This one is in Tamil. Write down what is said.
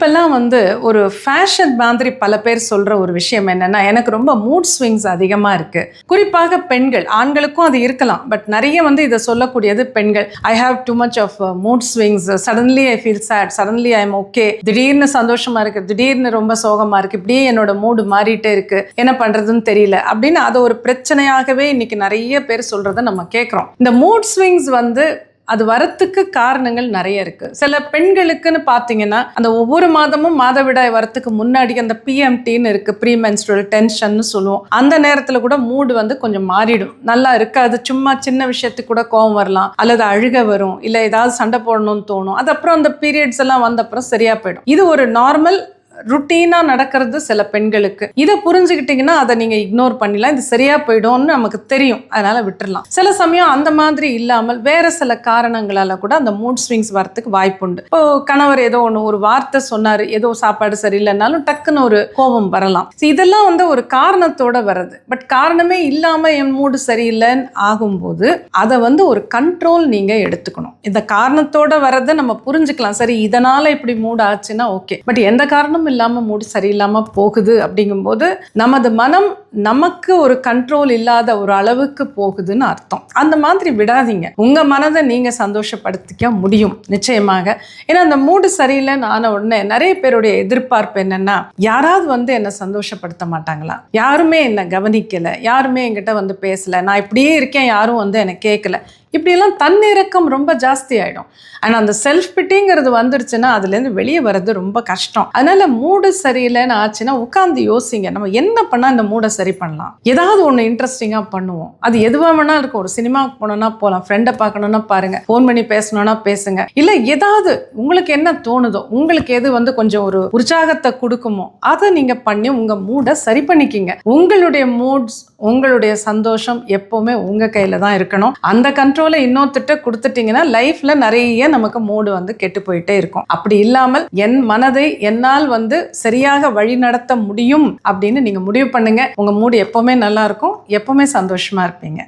இப்பெல்லாம் வந்து ஒரு ஃபேஷன் மாதிரி பல பேர் சொல்கிற ஒரு விஷயம் என்னென்னா எனக்கு ரொம்ப மூட் ஸ்விங்ஸ் அதிகமாக இருக்குது குறிப்பாக பெண்கள் ஆண்களுக்கும் அது இருக்கலாம். பட் நிறைய வந்து இதை சொல்லக்கூடியது பெண்கள். I have too much of mood swings suddenly I feel sad suddenly I am okay திடீர்னு சந்தோஷமாக இருக்குது திடீர்னு ரொம்ப சோகமாக இருக்குது இப்படியே என்னோட மூடு மாறிட்டே இருக்குது என்ன பண்ணுறதுன்னு தெரியல. அப்படின்னு அதை ஒரு பிரச்சனையாகவே இன்னைக்கு நிறைய பேர் சொல்கிறத நம்ம கேட்குறோம் இந்த மூட் ஸ்விங்ஸ் வந்து அது வரத்துக்கு காரணங்கள் நிறைய இருக்கு. சில பெண்களுக்குன்னு பார்த்தீங்கன்னா அந்த ஒவ்வொரு மாதமும் மாதவிடாய் வரத்துக்கு முன்னாடி அந்த பிஎம்டின்னு இருக்கு ப்ரீ மென்ஸ்ட்ரல் டென்ஷன்னு சொல்லுவோம். அந்த நேரத்தில் கூட மூடு வந்து கொஞ்சம் மாறிடும். நல்லா இருக்காது. சும்மா சின்ன விஷயத்துக்கு கூட கோவம் வரலாம். அல்லது அழுக வரும். இல்லை ஏதாவது சண்டை போடணும்னு தோணும். அது அப்புறம் அந்த பீரியட்ஸ் எல்லாம் வந்த அப்புறம் சரியா போயிடும். இது ஒரு நார்மல் ருட்டீனாக நடக்கிறது சில பெண்களுக்கு. இதை புரிஞ்சுக்கிட்டிங்கன்னா அதை நீங்கள் இக்னோர் பண்ணிடலாம். இது சரியாக போயிடும்னு நமக்கு தெரியும். அதனால் விட்டுடலாம் சில சமயம் அந்த மாதிரி இல்லாமல் வேறு சில காரணங்களால் கூட அந்த மூட் ஸ்விங்ஸ் வரத்துக்கு வாய்ப்புண்டு இப்போ கணவர் ஏதோ ஒன்று ஒரு வார்த்தை சொன்னார் ஏதோ சாப்பாடு சரியில்லைனாலும் டக்குன்னு ஒரு கோபம் வரலாம். இதெல்லாம் வந்து ஒரு காரணத்தோட வருது பட் காரணமே இல்லாமல் என் மூடு சரியில்லைன்னு ஆகும்போது அதை வந்து ஒரு கண்ட்ரோல் நீங்கள் எடுத்துக்கணும். இந்த காரணத்தோட வர்றதை நம்ம புரிஞ்சுக்கலாம். சரி இதனால் இப்படி மூடு ஆச்சுன்னா ஓகே பட் எந்த காரணமும் இல்லாமல் மூடு சரியில்லாமல் போகுது அப்படிங்கும்போது நமது மனம் நமக்கு ஒரு கண்ட்ரோல் இல்லாத ஒரு அளவுக்கு போகுதுன்னு அர்த்தம். அந்த மாதிரி விடாதீங்க. உங்கள் மனதை நீங்கள் சந்தோஷப்படுத்திக்க முடியும் நிச்சயமாக. ஏன்னா அந்த மூடு சரியில்லைன்னு ஆன உடனே நிறைய பேருடைய எதிர்பார்ப்பு என்னென்னா யாராவது வந்து என்னை சந்தோஷப்படுத்த மாட்டாங்களா? யாருமே என்னை கவனிக்கலை. யாருமே என்கிட்ட வந்து பேசலை. நான் இப்படியே இருக்கேன் யாரும் வந்து என்னை கேட்கல இப்படியெல்லாம் தன்னிறக்கம் ரொம்ப ஜாஸ்தி ஆகிடும் ஆனால் அந்த செல்ஃப் பிட்டிங்கிறது வந்துருச்சுன்னா அதுலேருந்து வெளியே வர்றது ரொம்ப கஷ்டம். அதனால மூடு சரியில்லைன்னு ஆச்சுன்னா உட்காந்து யோசிங்க. நம்ம என்ன பண்ணால் இந்த மூடை சரி பண்ணலாம்? ஏதாவது ஒன்று இன்ட்ரெஸ்டிங்காக பண்ணுவோம். அது எதுவாக வேணால் இருக்கும். ஒரு சினிமாவுக்கு போனோம்னா போகலாம் ஃப்ரெண்டை பார்க்கணுன்னா பாருங்க. ஃபோன் பண்ணி பேசணும்னா பேசுங்க. இல்லை ஏதாவது உங்களுக்கு என்ன தோணுதோ உங்களுக்கு எது வந்து கொஞ்சம் ஒரு உற்சாகத்தை கொடுக்குமோ அதை நீங்கள் பண்ணி உங்கள் மூடை சரி பண்ணிக்கிங்க. உங்களுடைய மூட்ஸ் உங்களுடைய சந்தோஷம் எப்போவுமே உங்கள் கையில் தான் இருக்கணும். அந்த கண்ட்ரோலை இன்னொருத்திட்ட கொடுத்துட்டீங்கன்னா லைஃப்பில் நிறைய நமக்கு மூடு வந்து கெட்டு போயிட்டே இருக்கும். அப்படி இல்லாமல் என் மனதை என்னால் வந்து சரியாக வழி நடத்த முடியும் அப்படின்னு நீங்கள் முடிவு பண்ணுங்க. உங்கள் மூடு எப்போவுமே நல்லா இருக்கும். எப்போவுமே சந்தோஷமாக இருப்பீங்க.